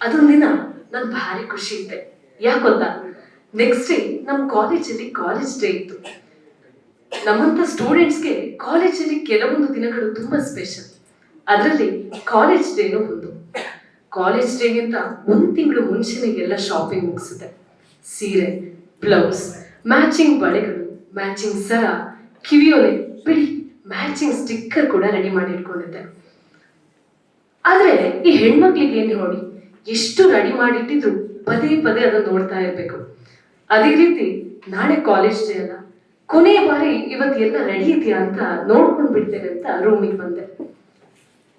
ಅದೊಂದಿನ ನನ್ ಭಾರಿ ಖುಷಿ ಇದ್ದೆ ಯಾಕೊಂದ ನೆಕ್ಸ್ಟ್ ಡೇ ನಮ್ ಕಾಲೇಜಲ್ಲಿ ಕಾಲೇಜ್ ಡೇ ಇತ್ತು. ನಮ್ಮಂತ ಸ್ಟೂಡೆಂಟ್ಸ್ಗೆ ಕಾಲೇಜಲ್ಲಿ ಕೆಲವೊಂದು ದಿನಗಳು ತುಂಬಾ ಸ್ಪೆಷಲ್ ಅದರಲ್ಲಿ ಕಾಲೇಜ್ ಡೇನೂ ಒಂದು. ಕಾಲೇಜ್ ಡೇಗಿಂತ ಒಂದು ತಿಂಗಳು ಮುಂಚೆನೆ ಎಲ್ಲ ಶಾಪಿಂಗ್ ಮುಗಿಸುತ್ತೆ. ಸೀರೆ ಬ್ಲೌಸ್ ಮ್ಯಾಚಿಂಗ್ ಬಳೆಗಳು ಮ್ಯಾಚಿಂಗ್ ಸರ, ಕಿವಿಯೋಲೆ, ಬಿಳಿ ಮ್ಯಾಚಿಂಗ್ ಸ್ಟಿಕ್ಕರ್ ಕೂಡ ರೆಡಿ ಮಾಡಿ ಇಟ್ಕೊಂಡಿದ್ದೆ. ಆದರೆ ಈ ಹೆಣ್ಮಕ್ಳಿಗೆ ಏನು ನೋಡಿ ಎಷ್ಟು ರೆಡಿ ಮಾಡಿಟ್ಟಿದ್ರು ಪದೇ ಪದೇ ಅದನ್ನ ನೋಡ್ತಾ ಇರ್ಬೇಕು. ಅದೇ ರೀತಿ ನಾಳೆ ಕಾಲೇಜ್ ಡೇ ಅಲ್ಲ, ಕೊನೆ ಬಾರಿ ಇವತ್ತು ಎಲ್ಲ ರೆಡಿ ಇದೆಯಾ ಅಂತ ನೋಡ್ಕೊಂಡು ಬಿಡ್ತೇನೆ ಅಂತ ರೂಮಿಗೆ ಬಂದೆ.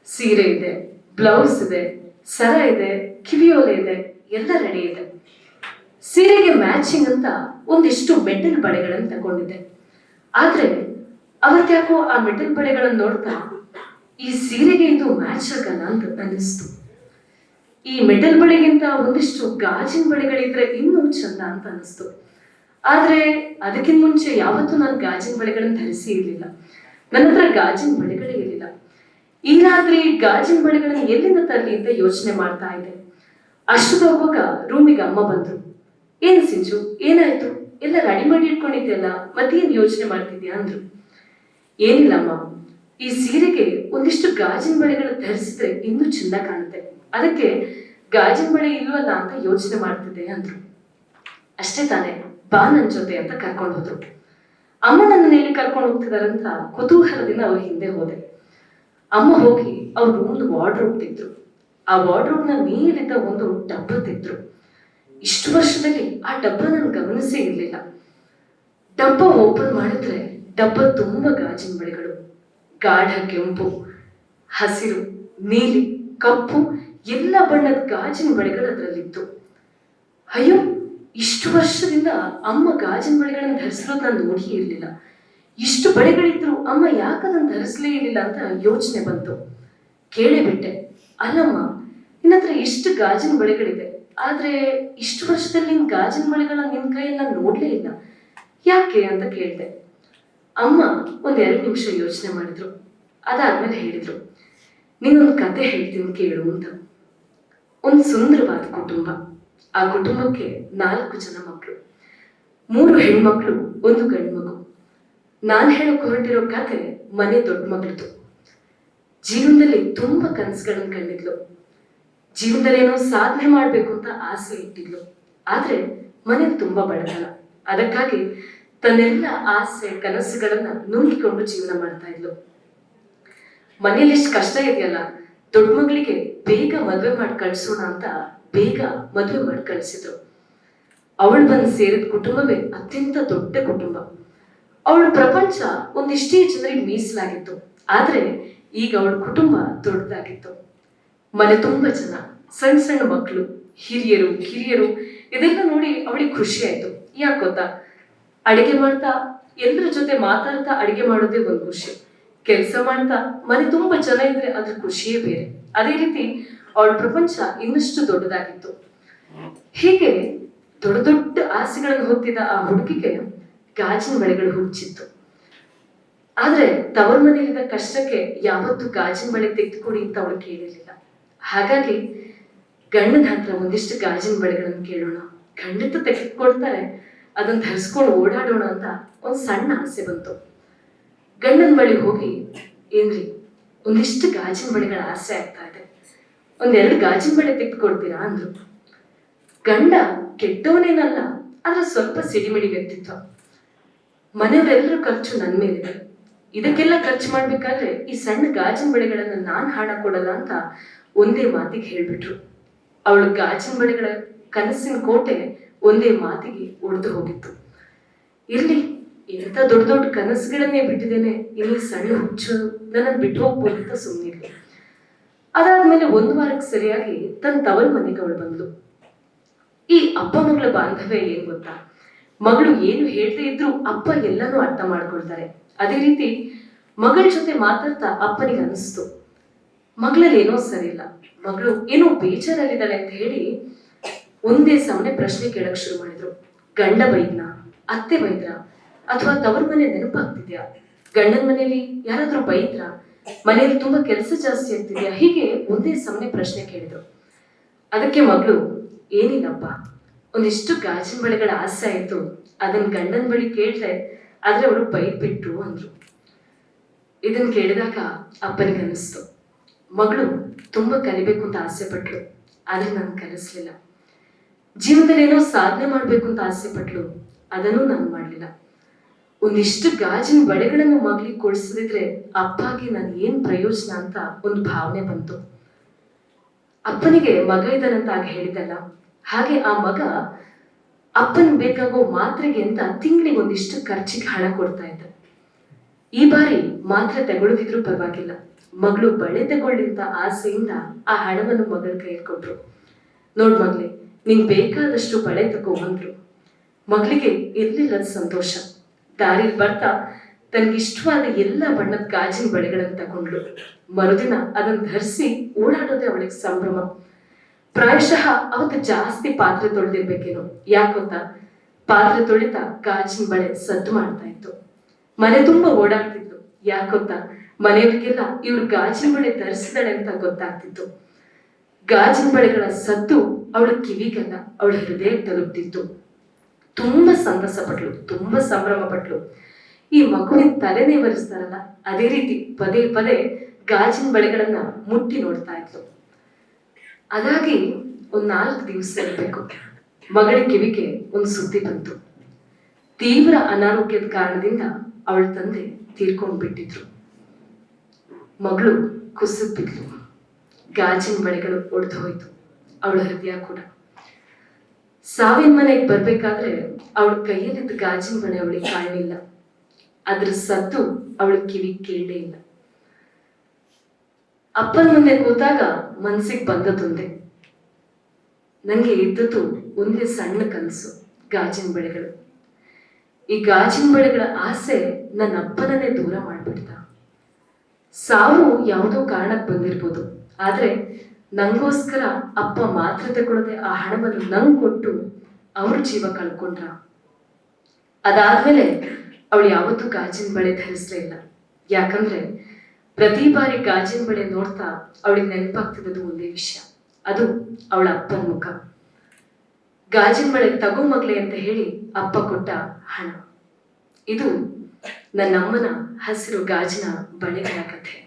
ಸೀರೆ ಇದೆ ಬ್ಲೌಸ್ ಇದೆ, ಸರ ಇದೆ, ಕಿವಿಯೋಲೆ ಇದೆ, ಎಲ್ಲ ರೆಡಿ ಇದೆ. ಸೀರೆಗೆ ಮ್ಯಾಚಿಂಗ್ ಅಂತ ಒಂದಿಷ್ಟು ಮೆಟಲ್ ಬಳೆಗಳನ್ನು ತಗೊಂಡಿದ್ದೆ. ಆದ್ರೆ ಅವತ್ತ್ಯಾಕೋ ಆ ಮೆಟಲ್ ಬಳೆಗಳನ್ನು ನೋಡ್ತಾ ಈ ಸೀರೆಗೆ ಇದು ಮ್ಯಾಚ್ ಆಗಲ್ಲ ಅಂತ ಅನ್ನಿಸ್ತು. ಈ ಮೆಟಲ್ ಬಳೆಗಿಂತ ಒಂದಿಷ್ಟು ಗಾಜಿನ ಬಳೆಗಳಿದ್ರೆ ಇನ್ನೂ ಚಂದ ಅಂತ ಅನಿಸ್ತು ಆದ್ರೆ ಅದಕ್ಕಿಂತ ಮುಂಚೆ ಯಾವತ್ತೂ ನಾನು ಗಾಜಿನ ಬಳೆಗಳನ್ನು ಧರಿಸಿ ಇರಲಿಲ್ಲ. ನನ್ನ ಹತ್ರ ಗಾಜಿನ ಬಳೆಗಳೇ ಇರಲಿಲ್ಲ. ಈ ರಾತ್ರಿ ಗಾಜಿನ ಬಳೆಗಳನ್ನು ಎಲ್ಲಿಂದ ತರಲಿ ಅಂತ ಯೋಚನೆ ಮಾಡ್ತಾ ಇದ್ದೆ. ಅಷ್ಟೊತ್ತೋಗುವಾಗ ರೂಮಿಗೆ ಅಮ್ಮ ಬಂದ್ರು. ಏನು ಸಿಂಜು ಏನಾಯ್ತು? ಎಲ್ಲ ರೆಡಿ ಮಾಡಿ ಇಟ್ಕೊಂಡಿದ್ಯಲ್ಲ, ಮತ್ತೇನ್ ಯೋಚನೆ ಮಾಡ್ತಿದ್ಯಾ? ಅಂದ್ರು. ಏನಿಲ್ಲಮ್ಮ ಈ ಸೀರೆಗೆ ಒಂದಿಷ್ಟು ಗಾಜಿನ ಬಳೆಗಳನ್ನು ಧರಿಸಿದ್ರೆ ಇನ್ನೂ ಚೆಂದ ಕಾಣುತ್ತೆ. ಅದಕ್ಕೆ ಗಾಜಿನ ಬಳಿ ಇಲ್ವಲ್ಲ ಅಂತ ಯೋಚನೆ ಮಾಡ್ತಿದ್ದೆ ಅಂದ್ರು. ಅಷ್ಟೇ ತಾನೆ, ಬಾ ನನ್ ಜೊತೆ ಅಂತ ಕರ್ಕೊಂಡು ಹೋದ್ರು. ಅಮ್ಮ ನನ್ನ ಎಲ್ಲಿ ಕರ್ಕೊಂಡು ಹೋಗ್ತಿದಾರಂತ ಕುತೂಹಲದಿಂದ ಅವ್ರ ಹಿಂದೆ ಹೋದೆ. ಅಮ್ಮ ಹೋಗಿ ಅವ್ರ ರೂಮ್ದು ವಾರ್ಡ್ರೋಬ್ ತಿದ್ರು. ಆ ವಾರ್ಡ್ರೋಬ್ನ ಮೇಲಿದ್ದ ಒಂದು ಡಬ್ಬ ತಿದ್ರು. ಇಷ್ಟು ವರ್ಷದಲ್ಲಿ ಆ ಡಬ್ಬ ನಾನು ಗಮನಿಸೇ ಇರಲಿಲ್ಲ. ಡಬ್ಬ ಓಪನ್ ಮಾಡಿದ್ರೆ ಡಬ್ಬ ತುಂಬಾ ಗಾಜಿನ ಬಳಿಗಳು. ಗಾಢ ಕೆಂಪು, ಹಸಿರು, ನೀಲಿ, ಕಪ್ಪು ಎಲ್ಲ ಬಣ್ಣದ ಗಾಜಿನ ಬಳೆಗಳು ಅದರಲ್ಲಿತ್ತು. ಅಯ್ಯೋ, ಇಷ್ಟು ವರ್ಷದಿಂದ ಅಮ್ಮ ಗಾಜಿನ ಬಳೆಗಳನ್ನು ಧರಿಸಿರೋದು ನಾನು ನೋಡಿಯೇ ಇರಲಿಲ್ಲ. ಇಷ್ಟು ಬಳೆಗಳಿದ್ರು ಅಮ್ಮ ಯಾಕದನ್ನು ಧರಿಸಲೇ ಇರಲಿಲ್ಲ ಅಂತ ಯೋಚನೆ ಬಂತು. ಕೇಳಿಬಿಟ್ಟೆ ಅಲ್ಲಮ್ಮ ನಿನ್ನ ಹತ್ರ ಎಷ್ಟು ಗಾಜಿನ ಬಳೆಗಳಿದೆ. ಆದ್ರೆ ಇಷ್ಟು ವರ್ಷದಲ್ಲಿ ನಿನ್ ಗಾಜಿನ ಬಳೆಗಳನ್ನ ನಿನ್ ಕೈಯೆಲ್ಲ ನೋಡ್ಲೇ ಇಲ್ಲ. ಯಾಕೆ ಅಂತ ಕೇಳಿದೆ. ಅಮ್ಮ ಒಂದ್ ಎರಡು ನಿಮಿಷ ಯೋಚನೆ ಮಾಡಿದ್ರು. ಅದಾದ್ಮೇಲೆ ಹೇಳಿದ್ರು ನೀನೊಂದು ಕತೆ ಹೇಳ್ತೀನಿ ಕೇಳು ಅಂತ. ಒಂದು ಸುಂದರವಾದ ಕುಟುಂಬ. ಆ ಕುಟುಂಬಕ್ಕೆ ನಾಲ್ಕು ಜನ ಮಕ್ಕಳು ಮೂರು ಹೆಣ್ಮಕ್ಳು, ಒಂದು ಗಂಡು ಮಗು ನಾನು ಹೇಳಕ್ ಹೊರಟಿರೋ ಕತೆ ಮನೆ ದೊಡ್ಡ ಮಗಳದು. ಜೀವನದಲ್ಲಿ ತುಂಬಾ ಕನಸುಗಳನ್ನ ಕಂಡಿದ್ಲು. ಜೀವನದಲ್ಲಿ ಏನೋ ಸಾಧನೆ ಮಾಡ್ಬೇಕು ಅಂತ ಆಸೆ ಇಟ್ಟಿದ್ಲು. ಆದ್ರೆ ಮನೆ ತುಂಬಾ ಬಡತನ. ಅದಕ್ಕಾಗಿ ತನ್ನೆಲ್ಲ ಆಸೆ, ಕನಸುಗಳನ್ನ ನುಂಗಿಕೊಂಡು ಜೀವನ ಮಾಡ್ತಾ ಇದ್ಲು. ಮನೇಲಿ ಎಷ್ಟು ಕಷ್ಟ ಇದೆಯಲ್ಲ ದೊಡ್ಡ ಮಗಳಿಗೆ ಬೇಗ ಮದ್ವೆ ಮಾಡಿ ಕಳ್ಸೋಣ ಅಂತ ಬೇಗ ಮದುವೆ ಮಾಡಿ ಕಳ್ಸಿದ್ರು. ಅವಳು ಬಂದು ಸೇರಿದ ಕುಟುಂಬವೇ ಅತ್ಯಂತ ದೊಡ್ಡ ಕುಟುಂಬ. ಅವಳ ಪ್ರಪಂಚ ಒಂದಿಷ್ಟೇ ಜನರಿಗೆ ಮೀಸಲಾಗಿತ್ತು. ಆದ್ರೆ ಈಗ ಅವಳ ಕುಟುಂಬ ದೊಡ್ಡದಾಗಿತ್ತು. ಮನೆ ತುಂಬಾ ಜನ ಸಣ್ಣ ಸಣ್ಣ ಮಕ್ಕಳು ಹಿರಿಯರು, ಕಿರಿಯರು, ಇದೆಲ್ಲ ನೋಡಿ ಅವಳಿಗೆ ಖುಷಿ ಆಯ್ತು. ಯಾಕೆ ಗೊತ್ತಾ? ಅಡಿಗೆ ಮಾಡ್ತಾ ಎಲ್ಲರ ಜೊತೆ ಮಾತಾಡ್ತಾ ಅಡಿಗೆ ಮಾಡೋದೇ ಒಂದು ಖುಷಿ. ಕೆಲಸ ಮಾಡ್ತಾ ಮನೆ ತುಂಬಾ ಜನ ಇದ್ರೆ ಅದ್ರ ಖುಷಿಯೇ ಬೇರೆ. ಅದೇ ರೀತಿ ಅವಳ ಪ್ರಪಂಚ ಇನ್ನಷ್ಟು ದೊಡ್ಡದಾಗಿತ್ತು. ಹೀಗೆ ದೊಡ್ಡ ದೊಡ್ಡ ಆಸೆಗಳನ್ನು ಹೊತ್ತಿದ್ದ ಆ ಹುಡುಗಿಗೆ ಗಾಜಿನ ಬಳೆಗಳು ಹುಚ್ಚಿತ್ತು. ಆದ್ರೆ ತವರ ಮನೆಯಲ್ಲಿದ್ದ ಕಷ್ಟಕ್ಕೆ ಯಾವತ್ತು ಗಾಜಿನ ಬಳೆ ತೆಗೆದುಕೊಡಿ ಅಂತ ಅವಳು ಕೇಳಿರ್ಲಿಲ್ಲ. ಹಾಗಾಗಿ ಗಂಡನ ಹತ್ರ ಒಂದಿಷ್ಟು ಗಾಜಿನ ಬಳೆಗಳನ್ನು ಕೇಳೋಣ, ಖಂಡಿತ ತೆಗೆದುಕೊಡ್ತಾರೆ, ಅದನ್ನ ಧರಿಸ್ಕೊಂಡು ಓಡಾಡೋಣ ಅಂತ ಒಂದ್ ಸಣ್ಣ ಆಸೆ ಬಂತು. ಗಂಡನ ಬಳಿ ಹೋಗಿ, ಏನ್ರಿ, ಒಂದಿಷ್ಟು ಗಾಜಿನ ಬಳೆಗಳ ಆಸೆ ಆಗ್ತಾ ಇದೆ. ಒಂದೆರಡು ಗಾಜಿನ ಬಳೆ ತೆಗೆದುಕೊಡ್ತೀರಾ ಅಂದ್ರು. ಗಂಡ ಕೆಟ್ಟವನೇನಲ್ಲ, ಆದ್ರೆ ಸ್ವಲ್ಪ ಸಿಡಿಮಿಡಿ ವ್ಯಕ್ತಿತ್ವ. ಮನೆಯವರೆಲ್ಲರೂ ಖರ್ಚು ನನ್ನ ಮೇಲೆ. ಇದಕ್ಕೆಲ್ಲ ಖರ್ಚು ಮಾಡ್ಬೇಕಾದ್ರೆ ಈ ಸಣ್ಣ ಗಾಜಿನ ಬಳೆಗಳನ್ನ ನಾನ್ ಹಣ ಕೊಡಲ್ಲ ಅಂತ ಒಂದೇ ಮಾತಿಗೆ ಹೇಳ್ಬಿಟ್ರು. ಅವಳು ಗಾಜಿನ ಬಳೆಗಳ ಕನಸಿನ ಕೋಟೆ ಒಂದೇ ಮಾತಿಗೆ ಉಳಿದು ಹೋಗಿತ್ತು. ಇರ್ಲಿ ಎಂತ ದೊಡ್ಡ ದೊಡ್ಡ ಕನಸುಗಳನ್ನೇ ಬಿಟ್ಟಿದ್ದೇನೆ. ಇಲ್ಲಿ ಸಣ್ಣ ಹುಚ್ಚು ನನ್ನ ಬಿಟ್ಟು ಹೋಗ್ಬೋದು ಅಂತ ಸುಮ್ಮನೆ ಅದಾದ್ಮೇಲೆ ಒಂದು ವಾರಕ್ಕೆ ಸರಿಯಾಗಿ ತನ್ನ ತವರ ಮನೆಗೆ ಅವಳು ಬಂದ್ಲು. ಈ ಅಪ್ಪ ಮಗಳ ಬಾಂಧವ್ಯ ಏನ್ ಗೊತ್ತಾ? ಮಗಳು ಏನು ಹೇಳ್ತಾ ಇದ್ರು ಅಪ್ಪ ಎಲ್ಲಾನು ಅರ್ಥ ಮಾಡ್ಕೊಳ್ತಾರೆ. ಅದೇ ರೀತಿ ಮಗಳ ಜೊತೆ ಮಾತಾಡ್ತಾ ಅಪ್ಪನಿಗೆ ಅನಿಸ್ತು. ಮಗಳಲ್ಲಿ ಏನೋ ಸರಿ ಇಲ್ಲ ಮಗಳು ಏನೋ ಬೇಜಾರಲ್ಲಿದ್ದಾಳೆ ಅಂತ ಹೇಳಿ ಒಂದೇ ಸಮನೆ ಪ್ರಶ್ನೆ ಕೇಳಕ್ ಶುರು ಮಾಡಿದ್ರು. ಗಂಡ ಬೈದ್ನ? ಅತ್ತೆ ಬೈದ್ರ? ಅಥವಾ ತವರ ಮನೆ ನೆನಪಾಗ್ತಿದ್ಯಾ? ಗಂಡನ ಮನೆಯಲ್ಲಿ ಯಾರಾದ್ರೂ ಬೈದ್ರ? ಮನೆಯಲ್ಲಿ ತುಂಬಾ ಕೆಲಸ ಜಾಸ್ತಿ ಆಗ್ತಿದ್ಯಾ? ಹೀಗೆ ಒಂದೇ ಸಮನೆ ಪ್ರಶ್ನೆ ಕೇಳಿದ್ರು. ಅದಕ್ಕೆ ಮಗಳು, ಏನಿಲ್ಲಪ್ಪ. ಒಂದಿಷ್ಟು ಗಾಜಿನ ಬಳೆಗಳ ಆಸೆ ಆಯ್ತು. ಅದನ್ನ ಗಂಡನ ಬಳಿ ಕೇಳಿದ್ರೆ ಆದ್ರೆ ಅವರು ಬೈದ್ಬಿಟ್ರು ಅಂದ್ರು. ಇದನ್ ಕೇಳಿದಾಗ ಅಪ್ಪನಿಗೆ ಅನಿಸ್ತು ಮಗಳು ತುಂಬಾ ಕಲಿಬೇಕು ಅಂತ ಆಸೆ ಪಟ್ಲು ಆದ್ರೆ ನಾನು ಕಲಿಸ್ಲಿಲ್ಲ. ಜೀವನದಲ್ಲಿ ಏನೋ ಸಾಧನೆ ಮಾಡ್ಬೇಕು ಅಂತ ಆಸೆ ಪಟ್ಲು ಅದನ್ನು ನಾನು ಮಾಡ್ಲಿಲ್ಲ. ಒಂದಿಷ್ಟು ಗಾಜಿನ ಬಳೆಗಳನ್ನು ಮಗಲಿ ಕೊಡಿಸದಿದ್ರೆ ಅಪ್ಪಾಗಿ ನಾನು ಏನ್ ಪ್ರಯೋಜನ ಅಂತ ಒಂದು ಭಾವನೆ ಬಂತು. ಅಪ್ಪನಿಗೆ ಮಗ ಇದ್ದಾನಂತ ಆಗ ಹೇಳಿದಲ್ಲ ಹಾಗೆ ಆ ಮಗ ಅಪ್ಪನ್ ಬೇಕಾಗೋ ಮಾತ್ರೆಗೆ ಅಂತ ತಿಂಗಳಿಗೆ ಒಂದಿಷ್ಟು ಖರ್ಚಿಗೆ ಹಣ ಕೊಡ್ತಾ ಇದ್ದ. ಈ ಬಾರಿ ಮಾತ್ರೆ ತಗೊಳ್ಳದಿದ್ರು ಪರವಾಗಿಲ್ಲ. ಮಗಳು ಬಳೆ ತಗೊಳ್ಳಿಂತ ಆಸೆಯಿಂದ ಆ ಹಣವನ್ನು ಮಗಳ ಕೈಯಲ್ಲಿ ಕೊಟ್ರು. ನೋಡ್ ಮಗ್ಲಿ ನಿಂಗ್ ಬೇಕಾದಷ್ಟು ಬಳೆ ತಗೋ ಅಂದ್ರು. ಮಗಳಿಗೆ ಇರ್ಲಿಲ್ಲದ ಸಂತೋಷ. ದಾರಿ ಬರ್ತಾ ತನಗಿಷ್ಟವಾದ ಎಲ್ಲ ಬಣ್ಣದ ಗಾಜಿನ ಬಳೆಗಳನ್ನು ತಗೊಂಡ್ಲು ಮರುದಿನ ಅದನ್ನ ಧರಿಸಿ ಓಡಾಡೋದೇ ಅವಳಿಗೆ ಸಂಭ್ರಮ. ಪ್ರಾಯಶಃ ಅವತ್ತು ಜಾಸ್ತಿ ಪಾತ್ರೆ ತೊಳೆದಿರ್ಬೇಕೇನೋ. ಯಾಕೊತ್ತ ಪಾತ್ರೆ ತೊಳಿತಾ ಗಾಜಿನ ಬಳೆ ಸದ್ದು ಮಾಡ್ತಾ ಇತ್ತು. ಮನೆ ತುಂಬಾ ಓಡಾಡ್ತಿದ್ಲು. ಯಾಕೊತ್ತ ಮನೆಯವರಿಗೆಲ್ಲ ಇವ್ರು ಗಾಜಿನ ಬಳೆ ಧರಿಸಿದಾಳೆ ಅಂತ ಗೊತ್ತಾಗ್ತಿತ್ತು. ಗಾಜಿನ ಬಳೆಗಳ ಸದ್ದು ಅವಳ ಕಿವಿಗೆಲ್ಲ, ಅವಳ ಹೃದಯ ತಲುಪ್ತಿತ್ತು. ತುಂಬಾ ಸಂತಸ ಪಟ್ಲು, ತುಂಬಾ ಸಂಭ್ರಮ ಪಟ್ಲು. ಈ ಮಗುವಿನ ತಲೆನೇ ಬರೆಸ್ತಾರಲ್ಲ ಅದೇ ರೀತಿ ಪದೇ ಪದೇ ಗಾಜಿನ ಬಳೆಗಳನ್ನ ಮುಟ್ಟಿ ನೋಡ್ತಾ ಇತ್ತು ಅದಾಗಿ ಒಂದ್ ನಾಲ್ಕು ದಿವಸ ಇರಬೇಕು. ಮಗಳ ಕಿವಿಗೆ ಒಂದು ಸುದ್ದಿ ಬಂತು. ತೀವ್ರ ಅನಾರೋಗ್ಯದ ಕಾರಣದಿಂದ ಅವಳ ತಂದೆ ತೀರ್ಕೊಂಡು ಬಿಟ್ಟಿದ್ರು. ಮಗಳು ಕುಸಿದ್ ಬಿದ್ಲು ಗಾಜಿನ ಬಳೆಗಳು ಒಡೆದು ಹೋಯ್ತು. ಅವಳ ಹೃದಯ ಕೂಡ. ಸಾವಿನ ಮನೆಗೆ ಬರ್ಬೇಕಾದ್ರೆ ಅವಳ ಕೈಯಲ್ಲಿದ್ದ ಗಾಜಿನ ಮನೆ ಅವಳಿಗೆ ಕಾಣಲಿಲ್ಲ. ಅದ್ರ ಸದ್ದು ಅವಳ ಕಿವಿ ಕೇಳಲೇ ಇಲ್ಲ. ಅಪ್ಪನ ಮುಂದೆ ಕೂತಾಗ ಮನ್ಸಿಗೆ ಬಂದದೊಂದೇ ನಂಗೆ ಇದ್ದದ್ದು ಒಂದೇ ಸಣ್ಣ ಕನಸು, ಗಾಜಿನ ಬಳೆಗಳು ಈ ಗಾಜಿನ ಬಳೆಗಳ ಆಸೆ ನನ್ನ ಅಪ್ಪನನ್ನೇ ದೂರ ಮಾಡ್ಬಿಡ್ತ. ಸಾವು ಯಾವುದೋ ಕಾರಣಕ್ಕೆ ಬಂದಿರ್ಬೋದು. ಆದ್ರೆ ನಂಗೋಸ್ಕರ ಅಪ್ಪ ಮಾತ್ರ ತಗೊಳ್ಳದೆ ಆ ಹಣವನ್ನು ನಂಗ್ ಕೊಟ್ಟು ಅವ್ರ ಜೀವ ಕಳ್ಕೊಂಡ್ರ? ಅದಾದ್ಮೇಲೆ ಅವಳು ಯಾವತ್ತೂ ಗಾಜಿನ ಬಳೆ ಧರಿಸ್ಲೇ ಇಲ್ಲ. ಯಾಕಂದ್ರೆ ಪ್ರತಿ ಬಾರಿ ಗಾಜಿನ ಬಳೆ ನೋಡ್ತಾ ಅವಳಿಗೆ ನೆನಪಾಗ್ತಿದ್ದು ಒಂದೇ ವಿಷಯ. ಅದು ಅವಳ ಅಪ್ಪನ ಮುಖ. ಗಾಜಿನ ಬಳೆ ತಗೋ ಮಗ್ಲೆ ಅಂತ ಹೇಳಿ ಅಪ್ಪ ಕೊಟ್ಟ ಹಣ. ಇದು ನನ್ನಮ್ಮನ ಹಸಿರು ಗಾಜಿನ ಬಳೆಗಳ ಕಥೆ.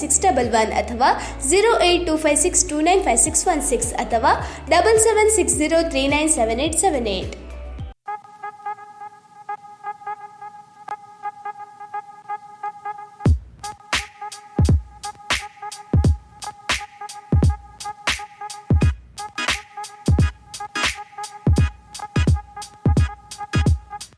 six double one ಅಥವಾ zero eight two five six two nine five six one six ಅಥವಾ double seven six zero three nine seven eight seven eight